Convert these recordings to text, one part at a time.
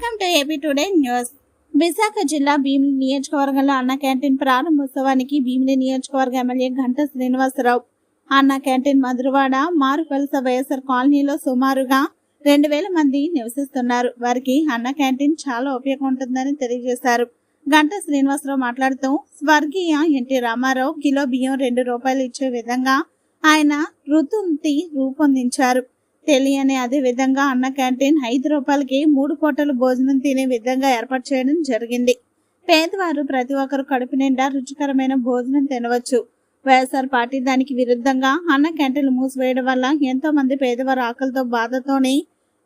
Welcome to AP today news Visakha జిల్లా భీమిలి నియోజకవర్గంలో అన్న క్యాంటీన్ ప్రారంభోత్సవానికి భీమిలి నియోజకవర్గ ఎమ్మెల్యే గంట శ్రీనివాసరావు. అన్న క్యాంటీన్ మధురవాడ మారువలస వైఎస్ఆర్ కాలనీలో సుమారుగా రెండు వేల మంది నివసిస్తున్నారు. వారికి అన్న క్యాంటీన్ చాలా ఉపయోగం ఉంటుందని తెలియజేశారు. గంట శ్రీనివాసరావు మాట్లాడుతూ స్వర్గీయ ఎన్టీ రామారావు కిలో బియ్యం రెండు రూపాయలు ఇచ్చే విధంగా ఆయన రుతుంతి రూపొందించారు. తెలియని అదే విధంగా అన్న క్యాంటీన్ ఐదు రూపాయలకి మూడు పూటలు భోజనం తినే విధంగా ఏర్పాటు చేయడం జరిగింది. పేదవారు ప్రతి ఒక్కరు కడుపు నిండా రుచికరమైన భోజనం తినవచ్చు. వైఎస్ఆర్ పార్టీ దానికి విరుద్ధంగా అన్న క్యాంటీన్లు మూసివేయడం వల్ల ఎంతో మంది పేదవారు ఆకలితో బాధతోనే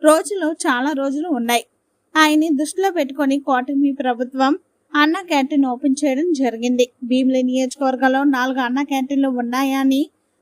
రోజులు చాలా రోజులు ఉన్నాయి. ఆయన్ని దృష్టిలో పెట్టుకొని కూటమి ప్రభుత్వం అన్న క్యాంటీన్ ఓపెన్ చేయడం జరిగింది. భీమిలి నియోజకవర్గంలో నాలుగు అన్న క్యాంటీన్లు ఉన్నాయని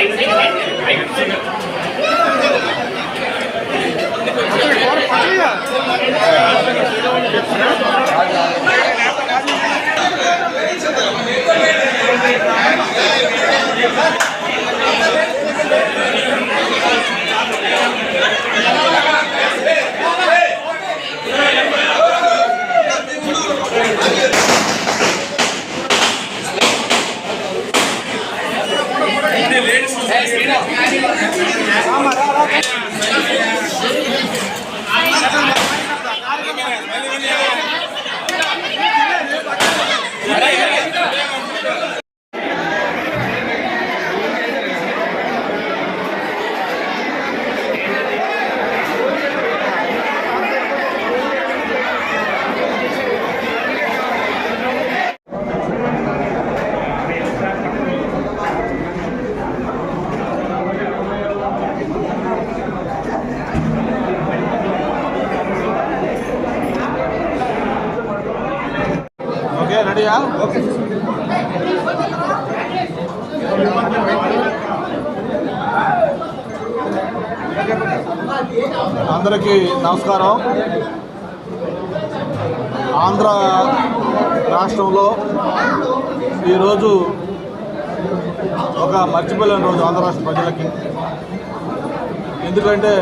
జడిపిస్తున్నావు ఈ మధ్యన కంప్లైంట్ వచ్చింది ఇక మన మన ప్రస్తుతం ఏం చేస్తున్నారు ఫోటోలు పంపించండి అదే బ్యాక్ అని మీరు కొంచెం కెమెరా సార్ ఆగండమ్మా ఆగండమ్మా ఇంకమ్మా ఆగండమ్మా కొంచెం కొంచెం కొంచెం కొంచెం వెనక్కి రా. అరే లక్ష్మణ అన్న ఆగండి ఒకసారి నువ్వు ఓకే రెడీయా ఓకే అందరికీ నమస్కారం. ఆంధ్ర రాష్ట్రంలో ఈరోజు ఒక మర్చిపోలేని రోజు ఆంధ్ర రాష్ట్ర ప్రజలకి. ఎందుకంటే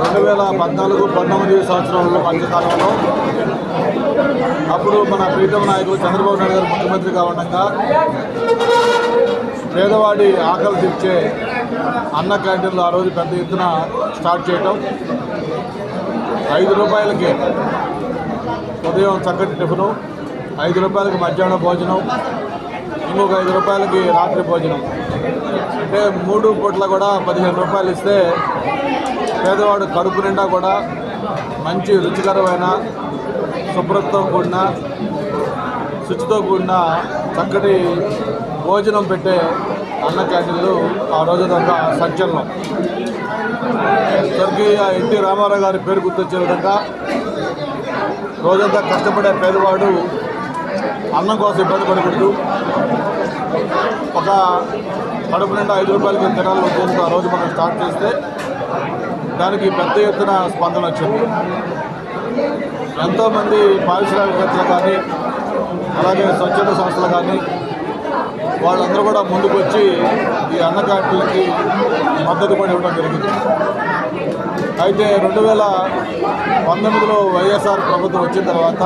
రెండు వేల పద్నాలుగు పంతొమ్మిది సంవత్సరంలో మధ్యకాలంలో అప్పుడు మన ప్రీతం నాయకులు చంద్రబాబు నాయుడు గారు ముఖ్యమంత్రిగా కావడంగా పేదవాడి ఆకలి తీర్చే అన్న క్యాంటీన్లు ఆ రోజు పెద్ద ఎత్తున స్టార్ట్ చేయటం. ఐదు రూపాయలకి ఉదయం చక్కటి టిఫిను ఐదు రూపాయలకి మధ్యాహ్నం భోజనం ఇంకొక ఐదు రూపాయలకి రాత్రి భోజనం. అంటే మూడు పూట్ల కూడా పదిహేను రూపాయలు ఇస్తే పేదవాడు కడుపు నిండా కూడా మంచి రుచికరమైన శుభ్రతతో కూడిన శుచితో కూడిన చక్కటి భోజనం పెట్టే అన్న క్యాంటీన్లు ఆ రోజు ఒక సంచలనం. స్వర్గీయ ఎన్టీ రామారావు గారి పేరు గుర్తొచ్చే విధంగా రోజంతా కష్టపడే పేదవాడు అన్నం కోసం ఇబ్బంది పడకూడదు. ఒక కడుపు నిండా ఐదు రూపాయలకి తినాలని ఉద్దేశంతో ఆ రోజు మనం స్టార్ట్ చేస్తే దానికి పెద్ద ఎత్తున స్పందన వచ్చింది. ఎంతోమంది పారిశ్రామికవేత్తలు కానీ అలాగే స్వచ్ఛంద సంస్థలు కానీ వాళ్ళందరూ కూడా ముందుకు వచ్చి ఈ అన్న క్యాంపులకి మద్దతు కూడా ఇవ్వడం జరిగింది. అయితే రెండు వేల పంతొమ్మిదిలో వైఎస్ఆర్ ప్రభుత్వం వచ్చిన తర్వాత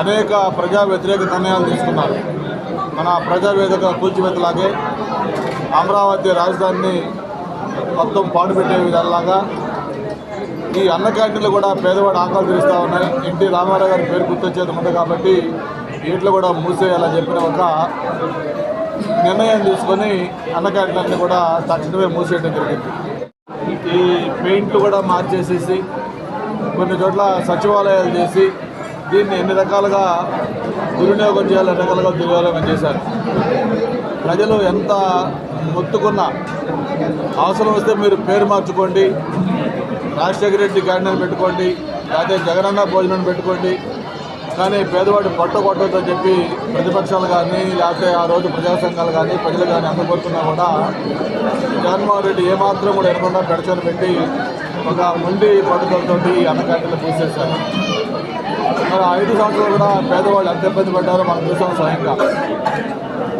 అనేక ప్రజా వ్యతిరేక నిర్ణయాలు తీసుకున్నారు. మన ప్రజావేదిక కూల్చివేతలాగే అమరావతి రాజధానిని మొత్తం పాడుపెట్టే విధాలాగా ఈ అన్న క్యాంటీన్లు కూడా పేదవాడు ఆకలి తీరుస్తూ ఉన్నాయి. ఎన్టీ రామారావు గారి పేరు గుర్తొచ్చేది ఉంది కాబట్టి వీటిలో కూడా మూసేయాలని చెప్పిన ఒక నిర్ణయం తీసుకొని అన్న క్యాంటీన్లన్నీ కూడా తక్షణమే మూసేయడం జరిగింది. ఈ పెయింట్లు కూడా మార్చేసేసి కొన్ని చోట్ల సచివాలయాలు చేసి దీన్ని ఎన్ని రకాలుగా దుర్వినియోగం చేయాలి ఎన్ని రకాలుగా దుర్వినియోగం చేశారు? ప్రజలు ఎంత మొత్తుకున్నా అవసరం వస్తే మీరు పేరు మార్చుకోండి. రాజశేఖర రెడ్డి క్యాంటీన్ పెట్టుకోండి లేకపోతే జగనన్న భోజనం పెట్టుకోండి. కానీ పేదవాడి పట్టు కొట్టొద్దని చెప్పి ప్రతిపక్షాలు కానీ లేకపోతే ఆ రోజు ప్రజా సంఘాలు కానీ ప్రజలు కానీ అందరూ కూడా జగన్మోహన్ రెడ్డి ఏమాత్రం కూడా ఎనకుండా పెడచని పెట్టి ఒక ముండి పట్టుదలతోటి అన్న క్యాంటీన్లు తీసేశారు. మరి ఐదు సంవత్సరాలు కూడా పేదవాళ్ళు ఎంత ఇబ్బంది పడ్డారో మనం చూసాం స్వయంగా.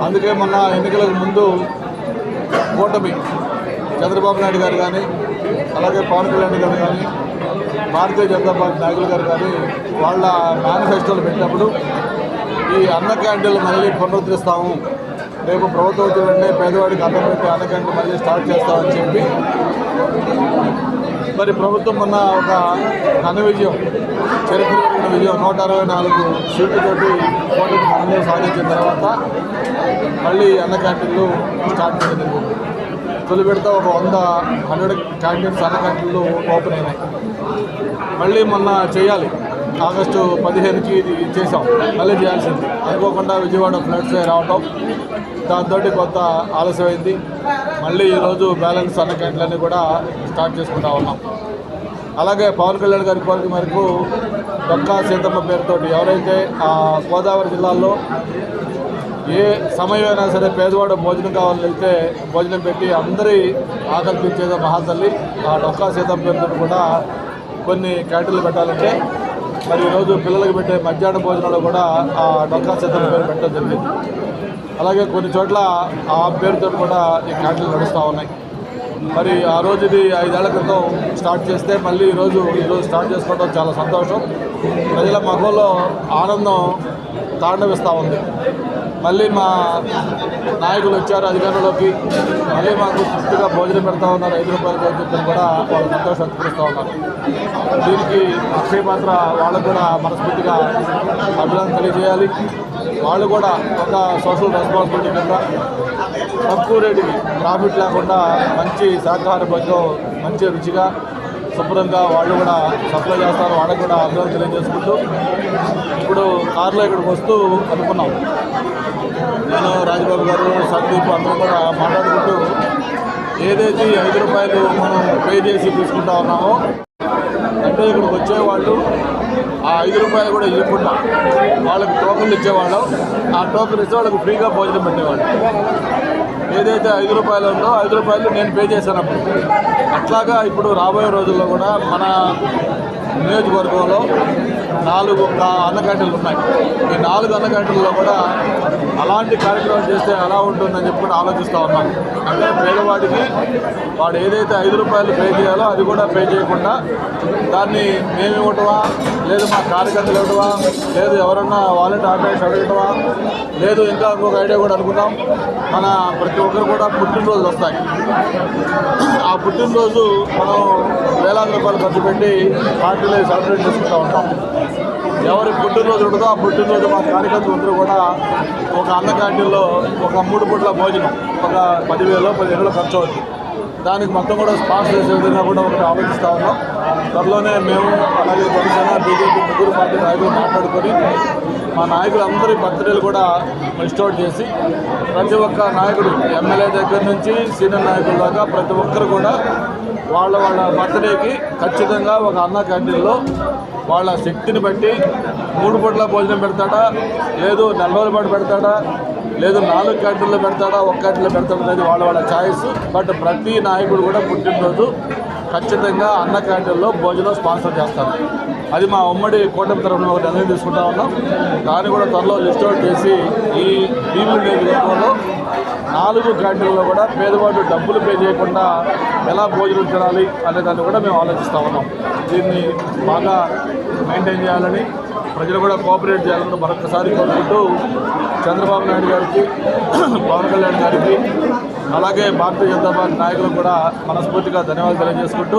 అందుకే మొన్న ఎన్నికలకు ముందు కూటమి చంద్రబాబు నాయుడు గారు కానీ అలాగే పవన్ కళ్యాణ్ గారు కానీ భారతీయ జనతా పార్టీ నాయకులు గారు కానీ వాళ్ళ మేనిఫెస్టోలు పెట్టినప్పుడు ఈ అన్న క్యాంటీన్లు మళ్ళీ పునరుద్ధరిస్తాము. రేపు ప్రభుత్వం వచ్చిన పేదవాడికి అన్నం పెట్టి అన్న క్యాంటీన్ మళ్ళీ స్టార్ట్ చేస్తామని చెప్పి మరి ప్రభుత్వం మొన్న ఒక ఘన విజయం చరిత్ర విజయం నూట అరవై నాలుగు సీట్లతోటి కూటమి ఘనంగా సాధించిన తర్వాత మళ్ళీ అన్న క్యాంటీన్లు స్టార్ట్ చేయడం జరిగింది. తొలి విడత ఒక వంద హండ్రెడ్ క్యాంటీన్స్ అన్న క్యాంటీన్లు ఓపెన్ అయినాయి. మళ్ళీ మొన్న చేయాలి. ఆగస్టు పదిహేనుకి ఇది చేసాం మళ్ళీ చేయాల్సింది. అనుకోకుండా విజయవాడ ఫ్లడ్స్ రావటం దాంతో కొంత ఆలస్యమైంది. మళ్ళీ ఈరోజు బ్యాలెన్స్ అన్న క్యాంటీన్లన్నీ కూడా స్టార్ట్ చేసుకుంటా ఉన్నాం. అలాగే పవన్ కళ్యాణ్ గారి కోరిక మేరకు డొక్కా సీతమ్మ పేరుతోటి ఎవరైతే గోదావరి జిల్లాలో ఏ సమయమైనా సరే పేదవాడు భోజనం కావాలని వెళ్తే భోజనం పెట్టి అందరి ఆకలి మహాతల్లి ఆ డొక్కా సీతం పేరుతో కూడా కొన్ని క్యాటరీలు పెట్టాలంటే మరి ఈరోజు పిల్లలకు పెట్టే మధ్యాహ్న భోజనాలు కూడా ఆ డొక్కా సీతం పేరు పెట్టడం జరిగింది. అలాగే కొన్ని చోట్ల ఆ పేరుతో కూడా ఈ క్యాటరీలు నడుస్తూ ఉన్నాయి. మరి ఆ రోజు ఇది ఐదేళ్ళ క్రితం స్టార్ట్ చేస్తే మళ్ళీ ఈరోజు ఈరోజు స్టార్ట్ చేసుకోవడం చాలా సంతోషం. ప్రజల ముఖంలో ఆనందం తాండవిస్తూ ఉంది. మళ్ళీ మా నాయకులు వచ్చారు అధికారంలోకి. మళ్ళీ మాకు తృప్తిగా భోజనం పెడతా ఉన్నారు. ఐదు రూపాయలకి అని చెప్పి కూడా వాళ్ళు సంతోషం వ్యక్తపరుస్తూ ఉన్నారు. దీనికి అక్షయ పాత్ర వాళ్ళకు కూడా మనస్ఫూర్తిగా అభినందన తెలియజేయాలి. వాళ్ళు కూడా ఒక సోషల్ రెస్పాన్సిబిలిటీ కింద తక్కువ రేటుకి ప్రాఫిట్ లేకుండా మంచి శాకాహార భోజనం మంచి రుచిగా శుభ్రంగా వాళ్ళు కూడా సప్లై చేస్తారు. వాళ్ళకు కూడా అభినందన తెలియజేసుకుంటూ ఇప్పుడు కారులో ఇక్కడికి వస్తూ అనుకున్నాం. గారు అందరూ కూడా మాట్లాడుకుంటూ ఏదైతే ఐదు రూపాయలు మనం పే చేసి తీసుకుంటా ఉన్నామో అంటే ఇక్కడికి వచ్చేవాళ్ళు ఆ ఐదు రూపాయలు కూడా ఇవ్వకుండా వాళ్ళకి టోకన్లు ఇచ్చేవాళ్ళం. ఆ టోకన్ ఇస్తే వాళ్ళకి ఫ్రీగా భోజనం పెట్టేవాళ్ళు. ఏదైతే ఐదు రూపాయలు ఉందో ఐదు రూపాయలు నేను పే చేశాను అప్పుడు. అట్లాగా ఇప్పుడు రాబోయే రోజుల్లో కూడా మన నియోజకవర్గంలో నాలుగు అన్నగంటలు ఉన్నాయి. ఈ నాలుగు అన్నగంటల్లో కూడా అలాంటి కార్యక్రమం చేస్తే ఎలా ఉంటుందని చెప్పి కూడా ఆలోచిస్తూ ఉన్నాం. అంటే పేదవాడికి వాడు ఏదైతే ఐదు రూపాయలు పే చేయాలో అది కూడా పే చేయకుండా దాన్ని మేము ఇవ్వటమా లేదు మా కార్యకర్తలు ఇవ్వటమా లేదు ఎవరన్నా వాలెట్ ఆర్గనైజ్ అడగటమా లేదు ఇంకా ఇంకొక ఐడియా కూడా అనుకున్నాం మన ప్రతి ఒక్కరు కూడా పుట్టినరోజులు వస్తాయి. ఆ పుట్టినరోజు మనం వేలాది రూపాయలు ఖర్చు పెట్టి పార్టీలో సెలబ్రేట్ చేసుకుంటూ ఉంటాం. ఎవరి పుట్టినరోజు ఉంటుందో ఆ పుట్టినరోజు మా కార్యకర్తలందరూ కూడా ఒక అన్న క్యాంటీన్లో ఒక మూడు పూట్ల భోజనం ఒక పదివేలు పదివేలు ఖర్చు అవుతుంది. దానికి మొత్తం కూడా స్పాన్సర్ చేసే విధంగా కూడా ఒకటి ఆలోచిస్తూ ఉన్నాం. త్వరలోనే మేము అలాగే జనసేన బీజేపీ ముగ్గురు పార్టీ నాయకులు మాట్లాడుకొని మా నాయకులందరి బర్త్డేలు కూడా లిస్ట్ చేసి ప్రతి ఒక్క నాయకుడు ఎమ్మెల్యే దగ్గర నుంచి సీనియర్ నాయకుల దాకా ప్రతి ఒక్కరు కూడా వాళ్ళ వాళ్ళ బర్త్డేకి ఖచ్చితంగా ఒక అన్న క్యాంటీన్లో వాళ్ళ శక్తిని బట్టి మూడు పూట్ల భోజనం పెడతాడా లేదు నెల రోజుల పాటు పెడతాడా లేదు నాలుగు క్యాంటీన్లో పెడతాడా ఒక క్యాంటీన్లో పెడతాడా అనేది వాళ్ళ వాళ్ళ ఛాయిస్ బట్ ప్రతి నాయకుడు కూడా పుట్టినరోజు ఖచ్చితంగా అన్న క్యాంటీన్లో భోజనం స్పాన్సర్ చేస్తాను అది మా ఉమ్మడి కూటమి తరఫున ఒక నిర్ణయం తీసుకుంటా ఉన్నాం. దాన్ని కూడా త్వరలో లిస్ట్ అవుట్ చేసి ఈ భీముల నియోజకవర్గంలో నాలుగు క్యాంటీన్లో కూడా పేదవాళ్ళు డబ్బులు పే చేయకుండా ఎలా భోజనం తినాలి అనే దాన్ని కూడా మేము ఆలోచిస్తూ ఉన్నాం. దీన్ని బాగా మెయింటైన్ చేయాలని ప్రజలు కూడా కోఆపరేట్ చేయాలని మరొకసారి కోరుకుంటూ చంద్రబాబు నాయుడు గారికి పవన్ కళ్యాణ్ గారికి అలాగే భారతీయ జనతా పార్టీ నాయకులకు కూడా మనస్ఫూర్తిగా ధన్యవాదాలు తెలియజేసుకుంటూ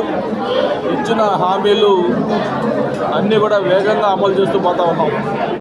ఇచ్చిన హామీలు అన్నీ కూడా వేగంగా అమలు చేస్తూ పోతా ఉన్నాం.